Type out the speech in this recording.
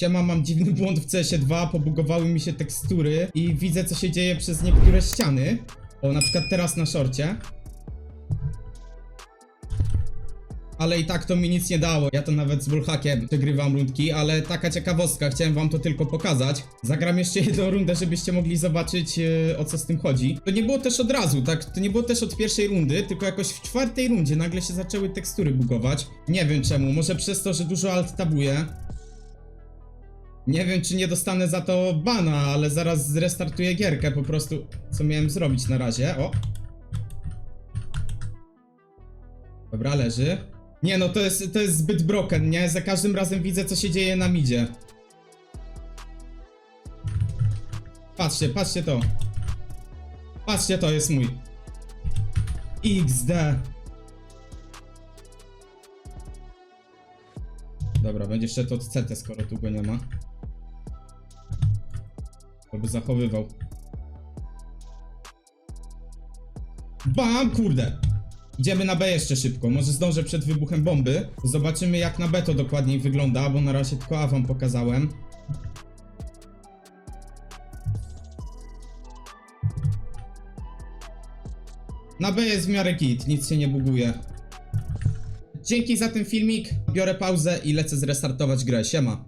Siema, mam dziwny błąd w CS2, pobugowały mi się tekstury i widzę co się dzieje przez niektóre ściany. O, na przykład teraz na szorcie. Ale i tak to mi nic nie dało. Ja to nawet z Bullhackiem przegrywam rundki, ale taka ciekawostka, chciałem wam to tylko pokazać. Zagram jeszcze jedną rundę, żebyście mogli zobaczyć e, o co z tym chodzi. To nie było też od razu, tak? To nie było też od pierwszej rundy, tylko jakoś w czwartej rundzie nagle się zaczęły tekstury bugować. Nie wiem czemu, może przez to, że dużo alt tabuję. Nie wiem, czy nie dostanę za to bana, ale zaraz zrestartuję gierkę po prostu. Co miałem zrobić na razie? O! Dobra, leży. Nie no, to jest, to jest zbyt broken, nie? Za każdym razem widzę, co się dzieje na midzie. Patrzcie, patrzcie to. Patrzcie, to jest mój. XD. Dobra, będzie szedł od CT, skoro tu go nie ma. Albo zachowywał. Bam, kurde. Idziemy na B jeszcze szybko. Może zdążę przed wybuchem bomby. Zobaczymy jak na B to dokładniej wygląda, bo na razie tylko A wam pokazałem. Na B jest w miarę kit, nic się nie buguje. Dzięki za ten filmik. Biorę pauzę i lecę zrestartować grę. Siema.